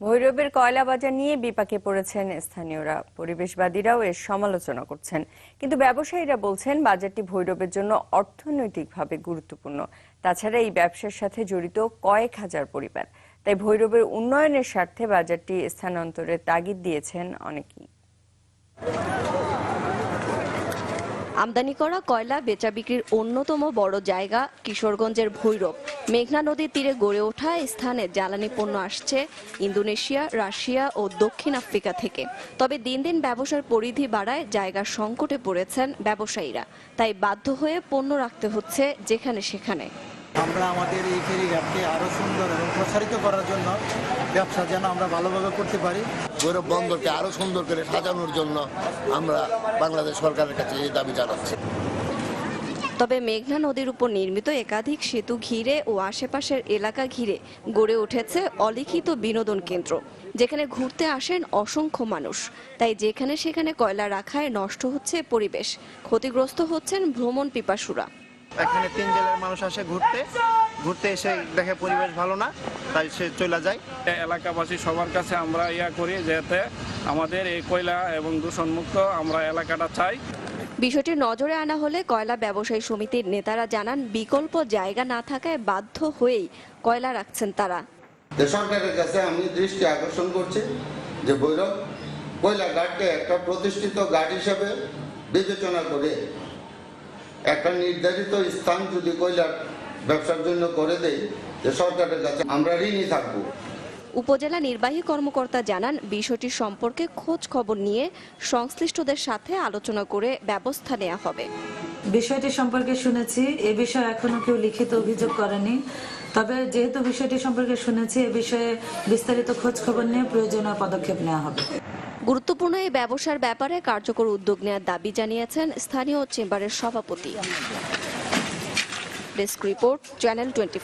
ভৈরবের কয়লা বাজার নিয়ে বিপাকে পড়েছেন স্থানীয়রা। পরিবেশবাদীরাও এর সমালোচনা করছেন। কিন্তু ব্যবসায়ীরা বলছেন, বাজারটি ভৈরবের জন্য অর্থনৈতিকভাবে গুরুত্বপূর্ণ। তাছাড়া এই ব্যবসার সাথে জড়িত কয়েক হাজার পরিবার। তাই ভৈরবের উন্নয়নের স্বার্থে বাজারটি স্থানান্তরের তাগিদ দিয়েছেন অনেকেই। আমদানি করা কয়লা বেচা বিক্রির অন্যতম বড় জায়গা কিশোরগঞ্জের ভৈরব। মেঘনা নদীর তীরে গড়ে ওঠা স্থানে জ্বালানি পণ্য আসছে ইন্দোনেশিয়া, রাশিয়া ও দক্ষিণ আফ্রিকা থেকে। তবে দিন দিন ব্যবসার পরিধি বাড়ায় জায়গার সংকটে পড়েছেন ব্যবসায়ীরা। তাই বাধ্য হয়ে পণ্য রাখতে হচ্ছে যেখানে সেখানে। আমরা আমাদের এই ফেরিঘাটকে আরও সুন্দর এবং প্রসারিত করার জন্য ব্যবসা যেন আমরা ভালোভাবে করতে পারি। গৌরব বন্দরকে আরও সুন্দর করে সাজানোর জন্য আমরা বাংলাদেশ সরকারের কাছে এই দাবি জানাচ্ছি। তবে মেঘনা নদীর উপর নির্মিত একাধিক সেতু ঘিরে ও আশেপাশের এলাকা ঘিরে গড়ে উঠেছে অলিখিত বিনোদন কেন্দ্র যেখানে ঘুরতে আসেন অসংখ্য মানুষ। তাই যেখানে সেখানে কয়লা রাখায় নষ্ট হচ্ছে পরিবেশ ক্ষতিগ্রস্ত হচ্ছেন ভ্রমণ পিপাসুরা। এখানে তিন জেলার মানুষ আসে ঘুরতে। ঘুরতে এসে দেখে পরিবেশ ভালো না তাই সে চলে যায়। এলাকাবাসী সবার কাছে আমরা ইয়া করি যাতে আমাদের এই কয়লা এবং দূষণমুক্ত আমরা এলাকাটা চাই। বিষয়টি নজরে আনা হলে কয়লা ব্যবসায়ী সমিতির নেতারা জানান বিকল্প জায়গা না থাকায় বাধ্য হয়েই কয়লা রাখছেন তারা। সরকারের কাছে আমি দৃষ্টি আকর্ষণ করছি যে ভৈরব কয়লা ঘাটকে একটা প্রতিষ্ঠিত ঘাট হিসেবে বিবেচনা করে একটা নির্ধারিত স্থান যদি কয়লার ব্যবসার জন্য করে দেয় যে সরকারের কাছে আমরা ঋণী থাকব। উপজেলা নির্বাহী কর্মকর্তা জানান বিষয়টি সম্পর্কে খোঁজ খবর নিয়ে সংশ্লিষ্টদের সাথে আলোচনা করে ব্যবস্থা নেওয়া হবে। বিষয়টি সম্পর্কে শুনেছি এ বিষয়ে এখনও কেউ লিখিত অভিযোগ করেনি। তবে যেহেতু বিষয়টি সম্পর্কে শুনেছি এ বিষয়ে বিস্তারিত খোঁজ খবর নিয়ে প্রয়োজনীয় পদক্ষেপ নেওয়া হবে। গুরুত্বপূর্ণ এই ব্যবসার ব্যাপারে কার্যকর উদ্যোগ নেওয়ার দাবি জানিয়েছেন স্থানীয় চেম্বারের সভাপতি। Desk report, channel twenty